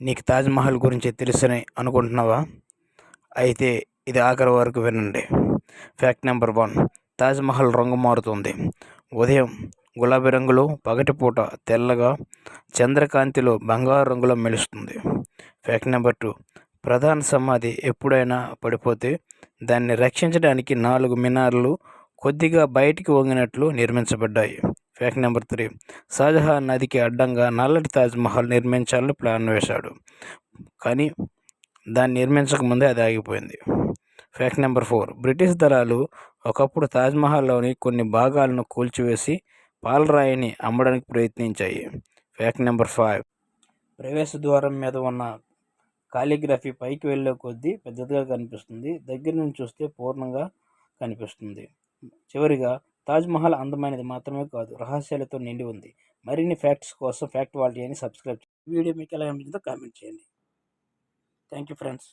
నీకు తాజ్మహల్ గురించి తెలుసని అనుకుంటున్నావా? అయితే ఇది ఆఖరి వరకు వినండి. Fact number one. తాజ్మహల్ రంగు మారుతుంది. ఉదయం గులాబీ రంగులో పగటిపూట తెల్లగా చంద్రకాంతిలో బంగారు రంగులో మెలుస్తుంది. Fact number two. ప్రధాన సమాధి ఎప్పుడైనా పడిపోతే దాన్ని రక్షించడానికి నాలుగు మినార్లు కొద్దిగా బయటికి వంగినట్లు నిర్మించబడ్డాయి. ఫ్యాక్ట్ నెంబర్ త్రీ షాజహాన్ నదికి అడ్డంగా నల్లటి తాజ్మహల్ నిర్మించాలని ప్లాన్ వేశాడు. కానీ దాన్ని నిర్మించకముందే అది ఆగిపోయింది. ఫ్యాక్ట్ నెంబర్ ఫోర్ బ్రిటిష్ దళాలు ఒకప్పుడు తాజ్మహల్లోని కొన్ని భాగాలను కూల్చివేసి పాలరాయిని అమ్మడానికి ప్రయత్నించాయి. ఫ్యాక్ట్ నెంబర్ ఫైవ్ ప్రవేశ ద్వారం మీద ఉన్న కాలిగ్రఫీ పైకి వెళ్ళే కొద్దీ పెద్దదిగా కనిపిస్తుంది. దగ్గర నుంచి చూస్తే పూర్ణంగా కనిపిస్తుంది. చివరిగా తాజ్మహల్ అందమైనది మాత్రమే కాదు రహస్యాలతో నిండి ఉంది. మరిన్ని ఫ్యాక్ట్స్ కోసం ఫ్యాక్ట్ వాల్టీ అని సబ్స్క్రైబ్ వీడియో మీకు ఎలా అనిపించిందో కామెంట్ చేయండి. Thank you friends.